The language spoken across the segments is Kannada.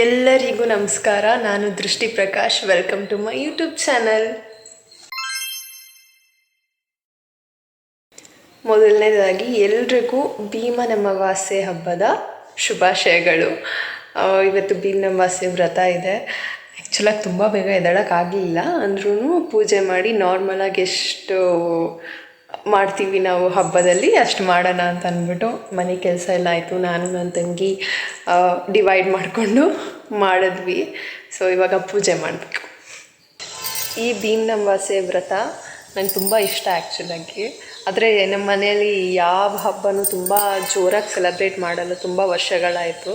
ಎಲ್ಲರಿಗೂ ನಮಸ್ಕಾರ. ನಾನು Drishti Prakash. Welcome to my YouTube channel ಮೊದಲನೇದಾಗಿ, ಎಲ್ರಿಗೂ ಅಮಾವಾಸ್ಯೆ ಹಬ್ಬದ ಶುಭಾಶಯಗಳು. ಇವತ್ತು ಭೀಮನ ಅಮಾವಾಸ್ಯೆ ವ್ರತ ಇದೆ. ಆ್ಯಕ್ಚುಲಾಗಿ ತುಂಬ ಬೇಗ ಎದ್ದೇಳೋಕ್ಕಾಗಲಿಲ್ಲ ಅಂದ್ರೂ ಪೂಜೆ ಮಾಡಿ ನಾರ್ಮಲಾಗಿ ಎಷ್ಟು ಮಾಡ್ತೀವಿ ನಾವು ಹಬ್ಬದಲ್ಲಿ, ಅಷ್ಟು ಮಾಡೋಣ ಅಂತ ಅಂದ್ಬಿಟ್ಟು ಮನೆ ಕೆಲಸ ಎಲ್ಲ ಆಯಿತು. ನಾನು, ನನ್ನ ತಂಗಿ ಡಿವೈಡ್ ಮಾಡಿಕೊಂಡು ಮಾಡಿದ್ವಿ. ಸೊ ಇವಾಗ ಪೂಜೆ ಮಾಡಬೇಕು. ಈ ಭೀಮ್ ನಂಬಾಸೆ ವ್ರತ ನಂಗೆ ತುಂಬ ಇಷ್ಟ ಆ್ಯಕ್ಚುಲಾಗಿ ಆದರೆ ನಮ್ಮ ಮನೆಯಲ್ಲಿ ಯಾವ ಹಬ್ಬನೂ ತುಂಬ ಜೋರಾಗಿ ಸೆಲೆಬ್ರೇಟ್ ಮಾಡಲ್ಲ, ತುಂಬ ವರ್ಷಗಳಾಯಿತು.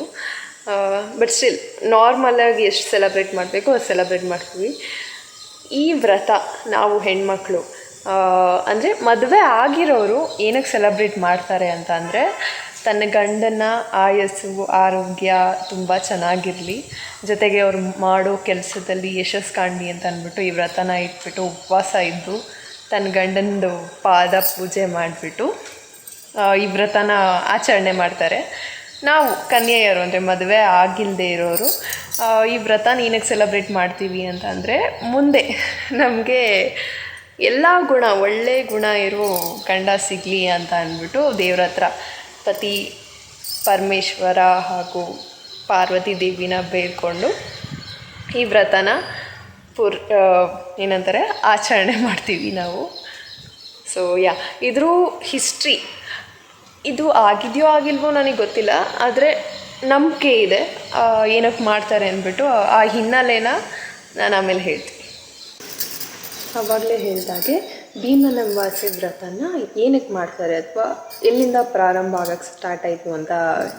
ಬಟ್ ಸ್ಟಿಲ್ ನಾರ್ಮಲಾಗಿ ಎಷ್ಟು ಸೆಲೆಬ್ರೇಟ್ ಮಾಡಬೇಕು ಅದು ಸೆಲೆಬ್ರೇಟ್ ಮಾಡ್ತೀವಿ. ಈ ವ್ರತ ನಾವು ಹೆಣ್ಮಕ್ಳು ಅಂದರೆ ಮದುವೆ ಆಗಿರೋರು ಏನಕ್ಕೆ ಸೆಲೆಬ್ರೇಟ್ ಮಾಡ್ತಾರೆ ಅಂತ ಅಂದರೆ ತನ್ನ ಗಂಡನ ಆಯಸ್ಸು, ಆರೋಗ್ಯ ತುಂಬ ಚೆನ್ನಾಗಿರಲಿ. ಜೊತೆಗೆ ಅವ್ರು ಮಾಡೋ ಕೆಲಸದಲ್ಲಿ ಯಶಸ್ಸು ಕಾಣಲಿ ಅಂತ ಅಂದ್ಬಿಟ್ಟು ಈ ವ್ರತನ ಇಟ್ಬಿಟ್ಟು ಉಪವಾಸ ಇದ್ದು ತನ್ನ ಗಂಡನದು ಪಾದ ಪೂಜೆ ಮಾಡಿಬಿಟ್ಟು ಈ ವ್ರತನ ಆಚರಣೆ ಮಾಡ್ತಾರೆ. ನಾವು ಕನ್ಯೆಯರು ಅಂದರೆ ಮದುವೆ ಆಗಿಲ್ಲದೆ ಇರೋರು ಈ ವ್ರತನ ಏನಕ್ಕೆ ಸೆಲೆಬ್ರೇಟ್ ಮಾಡ್ತೀವಿ ಅಂತ ಅಂದರೆ ಮುಂದೆ ನಮಗೆ ಎಲ್ಲ ಗುಣ, ಒಳ್ಳೆ ಗುಣ ಇರೋ ಗಂಡ ಸಿಗಲಿ ಅಂತ ಅಂದ್ಬಿಟ್ಟು ದೇವ್ರ ಹತ್ರ ಪತಿ ಪರಮೇಶ್ವರ ಹಾಗೂ ಪಾರ್ವತಿ ದೇವಿನ ಬೇಡ್ಕೊಂಡು ಈ ವ್ರತನ ಪುರ್ ಏನಂತಾರೆ, ಆಚರಣೆ ಮಾಡ್ತೀವಿ ನಾವು. ಸೊ ಯಾ ಇದ್ರೂ ಹಿಸ್ಟ್ರಿ ಇದು ಆಗಿದೆಯೋ ಆಗಿಲ್ವೋ ನನಗೆ ಗೊತ್ತಿಲ್ಲ, ಆದರೆ ನಂಬಿಕೆ ಇದೆ ಏನಕ್ಕೆ ಮಾಡ್ತಾರೆ ಅಂದ್ಬಿಟ್ಟು ಆ ಹಿನ್ನೆಲೆನ ನಾನು ಆಮೇಲೆ ಹೇಳ್ತೀನಿ. ಆವಾಗಲೇ ಹೇಳಿದಾಗೆ ಭೀಮನ ಅಮಾವಾಸ್ಯೆ ವ್ರತನ ಏನಕ್ಕೆ ಮಾಡ್ತಾರೆ ಅಥವಾ ಎಲ್ಲಿಂದ ಪ್ರಾರಂಭ ಆಗಕ್ಕೆ ಸ್ಟಾರ್ಟ್ ಆಯಿತು ಅಂತ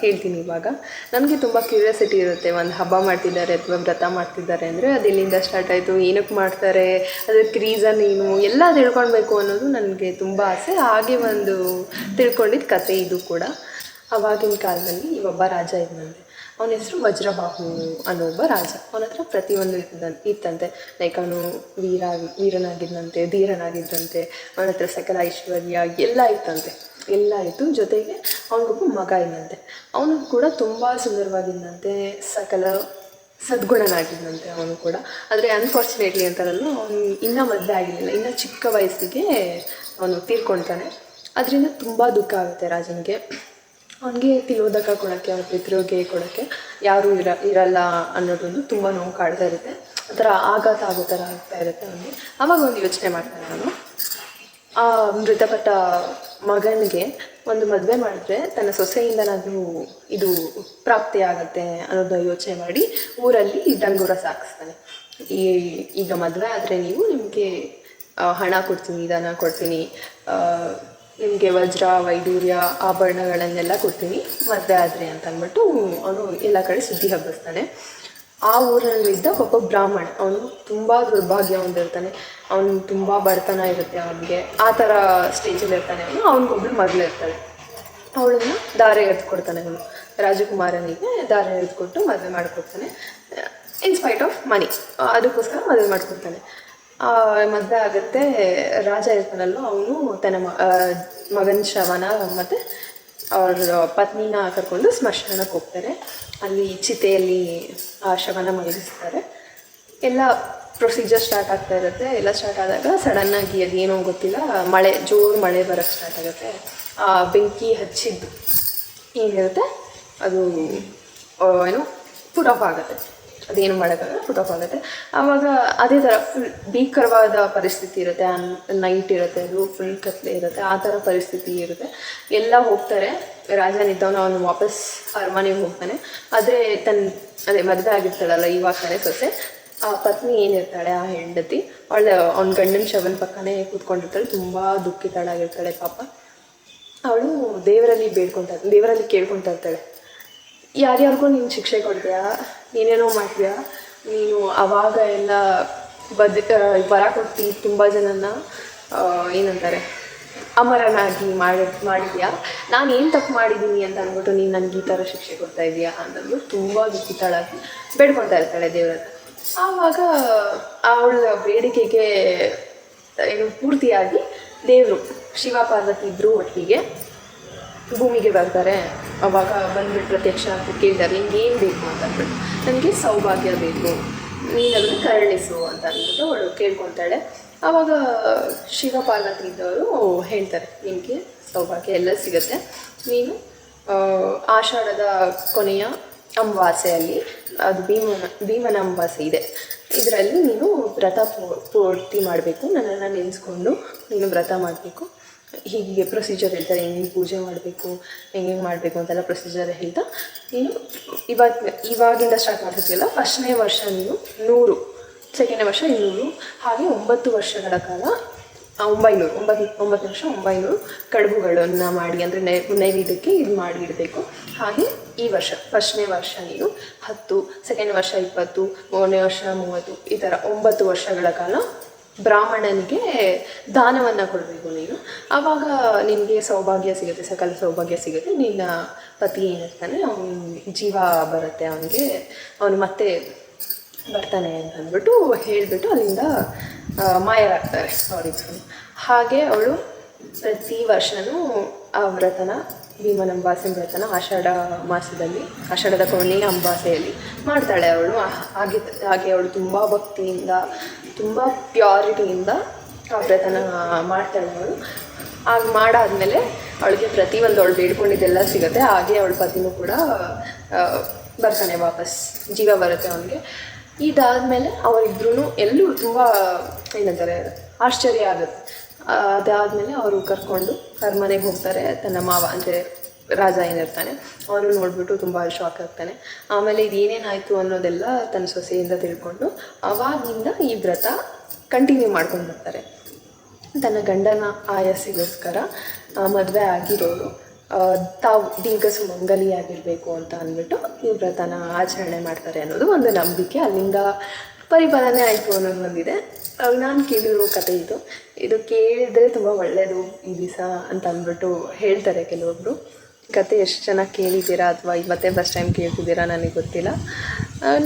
ಹೇಳ್ತೀನಿ ಇವಾಗ. ನನಗೆ ತುಂಬ ಕ್ಯೂರಿಯಾಸಿಟಿ ಇರುತ್ತೆ, ಒಂದು ಹಬ್ಬ ಮಾಡ್ತಿದ್ದಾರೆ ಅಥವಾ ವ್ರತ ಮಾಡ್ತಿದ್ದಾರೆ ಅಂದರೆ ಅದು ಎಲ್ಲಿಂದ ಸ್ಟಾರ್ಟ್ ಆಯಿತು, ಏನಕ್ಕೆ ಮಾಡ್ತಾರೆ, ಅದಕ್ಕೆ ರೀಸನ್ ಏನು ಎಲ್ಲ ತಿಳ್ಕೊಳ್ಬೇಕು ಅನ್ನೋದು ನನಗೆ ತುಂಬ ಆಸೆ. ಹಾಗೆ ಒಂದು ತಿಳ್ಕೊಂಡಿದ್ದ ಕತೆ ಇದು ಕೂಡ. ಅವಾಗಿನ ಕಾಲದಲ್ಲಿ ಒಬ್ಬ ರಾಜ ಇದ್ದಂತೆ ಅವನ ಹೆಸರು ವಜ್ರಬಾಹು ಅನ್ನೋ ಒಬ್ಬ ರಾಜ. ಅವನ ಹತ್ರ ಪ್ರತಿಯೊಂದು ಇದ್ದ, ಇತ್ತಂತೆ. ಲೈಕ್ ಅವನು ವೀರ, ವೀರನಾಗಿದ್ದಂತೆ, ಧೀರನಾಗಿದ್ದಂತೆ, ಅವನ ಹತ್ರ ಸಕಲ ಐಶ್ವರ್ಯ ಎಲ್ಲ ಇತ್ತಂತೆ. ಎಲ್ಲ ಇತ್ತು. ಜೊತೆಗೆ ಅವನಿಗೊಬ್ಬ ಮಗ ಇದ್ದಂತೆ ಅವನು ಕೂಡ ತುಂಬ ಸುಂದರವಾಗಿದ್ದಂತೆ ಸಕಲ ಸದ್ಗುಣನಾಗಿದ್ದಂತೆ ಅವನು ಕೂಡ. ಆದರೆ ಅನ್ಫಾರ್ಚುನೇಟ್ಲಿ ಅಂತಾರಲ್ಲ, ಅವನು ಇನ್ನೂ ಮದುವೆ ಆಗಿರಲಿಲ್ಲ. ಇನ್ನೂ ಚಿಕ್ಕ ವಯಸ್ಸಿಗೆ ಅವನು ತೀರ್ಕೊಳ್ತಾನೆ ಅದರಿಂದ ತುಂಬ ದುಃಖ ಆಗುತ್ತೆ ರಾಜನಿಗೆ. ಅವನಿಗೆ ತಿಲೋದಕ ಕೊಡೋಕ್ಕೆ ಅವ್ರ ಪಿತೃಗೆ ಕೊಡೋಕ್ಕೆ ಯಾರೂ ಇರ, ಇರಲ್ಲ ಅನ್ನೋದೊಂದು ತುಂಬ ನೋವು ಕಾಡ್ತಾ ಇರುತ್ತೆ. ಒಂಥರ ಥರ ಆಘಾತ ಆಗೋ ಥರ ಆಗ್ತಾ ಇರುತ್ತೆ ಅವನಿಗೆ ಆವಾಗ ಒಂದು ಯೋಚನೆ ಮಾಡ್ತಾನೆ ನಾನು. ಆ ಮೃತಪಟ್ಟ ಮಗನಿಗೆ ಒಂದು ಮದುವೆ ಮಾಡಿದ್ರೆ ತನ್ನ ಸೊಸೆಯಿಂದನಾದರೂ ಇದು ಪ್ರಾಪ್ತಿ ಆಗುತ್ತೆ ಅನ್ನೋದನ್ನ ಯೋಚನೆ ಮಾಡಿ ಊರಲ್ಲಿ ಡಂಗೂರ ಸಾಕಿಸ್ತಾನೆ. ಈ, ಈಗ ಮದುವೆ ಆದರೆ ನೀವು ನಿಮಗೆ ಹಣ ಕೊಡ್ತೀನಿ ದನ ಕೊಡ್ತೀನಿ ನಿಮಗೆ ವಜ್ರ, ವೈಡೂರ್ಯ, ಆಭರಣಗಳನ್ನೆಲ್ಲ ಕೊಡ್ತೀನಿ. ಮದುವೆ ಆದರೆ ಅಂತ ಅಂದ್ಬಿಟ್ಟು ಅವನು ಎಲ್ಲ ಕಡೆ ಸುದ್ದಿ ಹಬ್ಬಿಸ್ತಾನೆ. ಆ ಊರಲ್ಲಿದ್ದ ಒಬ್ಬ ಬ್ರಾಹ್ಮಣ, ಅವನು ತುಂಬ ದುರ್ಭಾಗ್ಯ ಹೊಂದಿರ್ತಾನೆ ಅವನು ತುಂಬ ಬಡತನ ಇರುತ್ತೆ ಅವನಿಗೆ. ಆ ಥರ ಸ್ಟೇಜಲ್ಲಿ ಇರ್ತಾನೆ ಅವನು. ಅವನಿಗೊಬ್ಳು ಮಗಳು ಇರ್ತಾಳೆ. ಅವಳನ್ನು ದಾರೆ ಎತ್ಕೊಡ್ತಾನೆ ಅವನು. ರಾಜಕುಮಾರನಿಗೆ ದಾರೆ ಎತ್ಕೊಟ್ಟು ಮದುವೆ ಮಾಡಿಕೊಡ್ತಾನೆ. ಇನ್ಸ್ಪೈಟ್ ಆಫ್ ಮನಿ ಅದಕ್ಕೋಸ್ಕರ ಮದುವೆ ಮಾಡಿಕೊಡ್ತಾನೆ. ಮದುವೆ ಆಗುತ್ತೆ. ರಾಜ ಇರ್ತಾನಲ್ಲೋ ಅವನು ತನ್ನ ಮಗನ ಶವನ ಮತ್ತು ಅವ್ರ ಪತ್ನಿನ ಕರ್ಕೊಂಡು ಸ್ಮಶಾನಕ್ಕೆ ಹೋಗ್ತಾರೆ. ಅಲ್ಲಿ ಚಿತೆಯಲ್ಲಿ ಆ ಶವನ ಮಲಗಿಸ್ತಾರೆ. ಎಲ್ಲ ಪ್ರೊಸೀಜರ್ ಸ್ಟಾರ್ಟ್ ಆಗ್ತಾ ಇರುತ್ತೆ. ಎಲ್ಲ ಸ್ಟಾರ್ಟ್ ಆದಾಗ ಸಡನ್ನಾಗಿ ಅದೇನೋ ಗೊತ್ತಿಲ್ಲ, ಮಳೆ, ಜೋರು ಮಳೆ ಬರೋಕ್ಕೆ ಸ್ಟಾರ್ಟ್ ಆಗುತ್ತೆ. ಆ ಬೆಂಕಿ ಹಚ್ಚಿದ್ದು. ಏನಿರುತ್ತೆ ಅದು ಏನು ಪುಟ್ ಆಫ್ ಆಗುತ್ತೆ. ಅದೇನು ಮಾಡೋಕ್ಕಾಗಲ್ಲ ಆಗುತ್ತೆ ಆವಾಗ ಅದೇ ಥರ ಫುಲ್ ಭೀಕರವಾದ ಪರಿಸ್ಥಿತಿ ಇರುತ್ತೆ. ನೈಟ್ ಇರುತ್ತೆ ಅದು ಫುಲ್ ಕತ್ಲೆ ಇರುತ್ತೆ. ಆ ಥರ ಪರಿಸ್ಥಿತಿ ಇರುತ್ತೆ. ಎಲ್ಲ ಹೋಗ್ತಾರೆ. ರಾಜನಿದ್ದವನು ಅವನು ವಾಪಸ್ ಅರಮನೆಗೆ ಹೋಗ್ತಾನೆ. ಆದರೆ ತನ್ನ ಅದೇ ಮದುವೆ ಆಗಿರ್ತಾಳಲ್ಲ ಇವಾಗ ತಾನೇ ಸೊಸೆ. ಆ ಪತ್ನಿ ಏನಿರ್ತಾಳೆ? ಆ ಹೆಂಡತಿ. ಅವಳ ಅವ್ನ ಗಂಡನ ಶವನ ಪಕ್ಕನೇ ಕೂತ್ಕೊಂಡಿರ್ತಾಳೆ. ತುಂಬ ದುಃಖಿತಾಳಾಗಿರ್ತಾಳೆ ಪಾಪ. ಅವಳು ದೇವರಲ್ಲಿ ಬೇಡ್ಕೊತಾ, ದೇವರಲ್ಲಿ ಕೇಳ್ಕೊತಾ ಇರ್ತಾಳೆ. ಯಾರ್ಯಾರಿಗೂ ನೀನು ಶಿಕ್ಷೆ ಕೊಡ್ತೀಯಾ? ನೀನೇನೋ ಮಾಡ್ತೀಯ? ನೀನು ಅವಾಗ ಎಲ್ಲ ಬದ್ ಬರಕೊಟ್ಟು ತುಂಬ ಜನನ ಏನಂತಾರೆ? ಅಮರನಾಗಿ ಮಾಡಿ ಮಾಡಿದ್ಯಾ? ನಾನು ಏನು ತಪ್ಪು ಮಾಡಿದ್ದೀನಿ ಅಂತ ಅಂದ್ಬಿಟ್ಟು ನೀನು ನನಗೆ ಈ ಥರ ಶಿಕ್ಷೆ ಕೊಡ್ತಾ ಇದೀಯಾ ಅಂತಂದ್ಬಿಟ್ಟು ತುಂಬ ದುಃಖಿತಳಾಗಿ ಬೇಡ್ಕೊಳ್ತಾ ಇರ್ತಾಳೆ ದೇವರನ್ನ. ಆವಾಗ ಅವಳ ಬೇಡಿಕೆಗೆ, ಏನು, ಪೂರ್ತಿಯಾಗಿ ದೇವರು ಶಿವ ಪಾರ್ವತಿ ಇಬ್ಬರು ಒಟ್ಟಿಗೆ ಭೂಮಿಗೆ ಬರ್ತಾರೆ. ಅವಾಗ ಬಂದ್ಬಿಟ್ಟು ಪ್ರತ್ಯಕ್ಷ ಅಂತ ಕೇಳಿದಾರೆ, ನಿಂಗೆ ಏನು ಬೇಕು? ಅಂತ ಅಂದ್ಬಿಟ್ಟು. ನನಗೆ ಸೌಭಾಗ್ಯ ಬೇಕು. ನೀನು ಅದನ್ನು ಕರುಣಿಸು ಅಂತ ಅಂದ್ಬಿಟ್ಟು ಅವಳು ಕೇಳ್ಕೊತಾಳೆ. ಆವಾಗ ಶಿವಪಾರ್ವತಿ ಇದ್ದವರು ಹೇಳ್ತಾರೆ ನಿಮಗೆ ಸೌಭಾಗ್ಯ ಎಲ್ಲ ಸಿಗುತ್ತೆ. ನೀನು ಆಷಾಢದ ಕೊನೆಯ ಅಮಾವಾಸ್ಯೆಯಲ್ಲಿ ಅದು ಭೀಮನ ಭೀಮನ ಅಮಾವಾಸ್ಯೆ ಇದೆ. ಇದರಲ್ಲಿ ನೀನು ವ್ರತ ಪೂರ್ತಿ ಮಾಡಬೇಕು. ನನ್ನನ್ನು ನೆನೆಸ್ಕೊಂಡು ನೀನು ವ್ರತ ಮಾಡಬೇಕು. ಹೀಗೆ ಪ್ರೊಸೀಜರ್ ಹೇಳ್ತಾರೆ, ಹೆಂಗೆ ಪೂಜೆ ಮಾಡಬೇಕು, ಹೆಂಗೆ ಮಾಡಬೇಕು ಅಂತೆಲ್ಲ ಪ್ರೊಸೀಜರ್ ಹೇಳ್ತಾ, ನೀನು ಇವಾಗ, ಇವಾಗಿಂದ ಸ್ಟಾರ್ಟ್ ಮಾಡ್ತಿರ್ತೀಯಲ್ಲ ಫಸ್ಟ್ನೇ ವರ್ಷ ನೀನು ನೂರು ಸೆಕೆಂಡ್ ವರ್ಷ ಇನ್ನೂರು, ಹಾಗೆ ಒಂಬತ್ತು ವರ್ಷಗಳ ಕಾಲ ಒಂಬೈನೂರು, ಒಂಬತ್ತು ಒಂಬತ್ತು ವರ್ಷ ಒಂಬೈನೂರು ಕಡುಬುಗಳನ್ನು ಮಾಡಿ, ಅಂದರೆ ನೈ, ನೈವೇದ್ಯಕ್ಕೆ ಇದು ಮಾಡಿ ಇಡಬೇಕು. ಹಾಗೆ ಈ ವರ್ಷ, ಫಸ್ಟ್ನೇ ವರ್ಷ ನೀನು ಹತ್ತು ಸೆಕೆಂಡ್ ವರ್ಷ ಇಪ್ಪತ್ತು, ಮೂರನೇ ವರ್ಷ ಮೂವತ್ತು, ಈ ಥರ ಒಂಬತ್ತು ವರ್ಷಗಳ ಕಾಲ ಬ್ರಾಹ್ಮಣನಿಗೆ ದಾನವನ್ನು ಕೊಡಬೇಕು ನೀನು. ಆವಾಗ ನಿನಗೆ ಸೌಭಾಗ್ಯ ಸಿಗುತ್ತೆ, ಸಕಲ ಸೌಭಾಗ್ಯ ಸಿಗುತ್ತೆ. ನಿನ್ನ ಪತಿ ಏನಿರ್ತಾನೆ ಅವನ ಜೀವ ಬರುತ್ತೆ, ಅವನಿಗೆ, ಅವನು ಮತ್ತೆ ಬರ್ತಾನೆ ಅಂತ ಅಂದ್ಬಿಟ್ಟು ಹೇಳಿಬಿಟ್ಟು ಅಲ್ಲಿಂದ ಮಾಯರಾಗ್ತಾರೆ. ಅವರಿಬ್ಬರು ಹಾಗೆ ಅವಳು ಪ್ರತಿ ವರ್ಷನೂ ಆ ವ್ರತನ ಭೀಮನ ಅಂಬಾಸೆ ವ್ರತನ ಆಷಾಢ ಮಾಸದಲ್ಲಿ, ಆಷಾಢದ ಕೊನೆಯ ಅಂಬಾಸೆಯಲ್ಲಿ ಮಾಡ್ತಾಳೆ ಅವಳು. ಹಾಗೆ ಹಾಗೆ ಅವಳು ತುಂಬ ಭಕ್ತಿಯಿಂದ, ತುಂಬ ಪ್ಯೂರಿಟಿಯಿಂದ ಆ ವ್ರತನ ಮಾಡ್ತಾಳೆ ಅವಳು. ಆಗ ಮಾಡಾದಮೇಲೆ ಅವಳಿಗೆ ಪ್ರತಿಯೊಂದು ಅವಳು ಬೇಡ್ಕೊಂಡಿದ್ದೆಲ್ಲ ಸಿಗುತ್ತೆ. ಹಾಗೆ ಅವಳ ಪತಿನೂ ಕೂಡ ಬರ್ತಾನೆ ವಾಪಸ್, ಜೀವ ಬರುತ್ತೆ ಅವನಿಗೆ. ಇದಾದಮೇಲೆ ಅವರಿಬ್ರು ಎಲ್ಲೂ ತುಂಬ, ಏನಂತಾರೆ, ಆಶ್ಚರ್ಯ ಆಗುತ್ತೆ. ಅದಾದಮೇಲೆ ಅವರು ಕರ್ಕೊಂಡು ಅರಮನೆಗೆ ಹೋಗ್ತಾರೆ, ತನ್ನ ಮಾವ ಅಂದರೆ ರಾಜ ಏನಿರ್ತಾನೆ ಅವನು ನೋಡಿಬಿಟ್ಟು ತುಂಬ ಶಾಕ್ ಆಗ್ತಾನೆ. ಆಮೇಲೆ ಇದೇನೇನಾಯಿತು ಅನ್ನೋದೆಲ್ಲ ತನ್ನ ಸೊಸೆಯಿಂದ ತಿಳ್ಕೊಂಡು ಅವಾಗಿಂದ ಈ ವ್ರತ ಕಂಟಿನ್ಯೂ ಮಾಡ್ಕೊಂಡು ಬರ್ತಾರೆ. ತನ್ನ ಗಂಡನ ಆಯಸ್ಸಿಗೋಸ್ಕರ ಮದುವೆ ಆಗಿರೋರು ತಾವು ತಾವು ಮಂಗಲಿ ಆಗಿರಬೇಕು ಅಂತ ಅಂದ್ಬಿಟ್ಟು ಈ ವ್ರತನ ಆಚರಣೆ ಮಾಡ್ತಾರೆ ಅನ್ನೋದು ಒಂದು ನಂಬಿಕೆ. ಅಲ್ಲಿಂದ ಪರಿಪಾಲನೆ ಆಯಿತು ಅನ್ನೋದು ಒಂದಿದೆ. ನಾನು ಕೇಳಿರೋ ಕತೆ ಇದು. ಇದು ಕೇಳಿದರೆ ತುಂಬ ಒಳ್ಳೆಯದು ಈ ದಿವಸ ಅಂತ ಅಂದ್ಬಿಟ್ಟು ಹೇಳ್ತಾರೆ ಕೆಲವೊಬ್ಬರು ಕತೆ ಎಷ್ಟು ಚೆನ್ನಾಗಿ ಕೇಳಿದ್ದೀರಾ ಅಥವಾ ಇವತ್ತೇ ಫಸ್ಟ್ ಟೈಮ್ ಕೇಳ್ತಿದ್ದೀರಾ ನನಗೆ ಗೊತ್ತಿಲ್ಲ.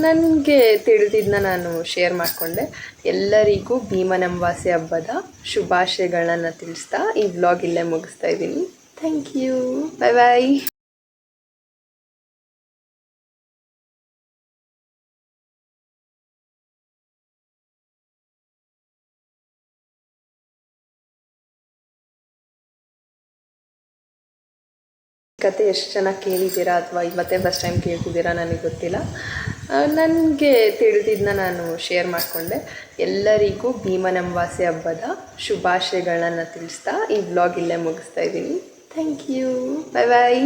ನನಗೆ ತಿಳಿದಿದ್ದನ್ನ ನಾನು ಶೇರ್ ಮಾಡಿಕೊಂಡೆ. ಎಲ್ಲರಿಗೂ ಭೀಮನಂವಾಸಿ ಹಬ್ಬದ ಶುಭಾಶಯಗಳನ್ನ ತಿಳಿಸ್ತಾ ಈ ವ್ಲಾಗ್ ಇಲ್ಲೇ ಮುಗಿಸ್ತಾ ಇದ್ದೀನಿ. ಥ್ಯಾಂಕ್ ಯು ಬಾಯ್ ಬಾಯ್ ಕತೆ ಎಷ್ಟು ಜನ ಕೇಳಿದ್ದೀರಾ ಅಥವಾ ಇವತ್ತೇ ಫಸ್ಟ್ ಟೈಮ್ ಕೇಳ್ತಿದ್ದೀರಾ ನನಗೆ ಗೊತ್ತಿಲ್ಲ. ನನಗೆ ತಿಳಿದಿದ್ದನ್ನ ನಾನು ಶೇರ್ ಮಾಡಿಕೊಂಡೆ. ಎಲ್ಲರಿಗೂ ಭೀಮನಂವಾಸಿ ಹಬ್ಬದ ಶುಭಾಶಯಗಳನ್ನು ತಿಳಿಸ್ತಾ ಈ ವ್ಲಾಗ್ ಇಲ್ಲೇ ಮುಗಿಸ್ತಾ ಇದ್ದೀನಿ. Thank you bye bye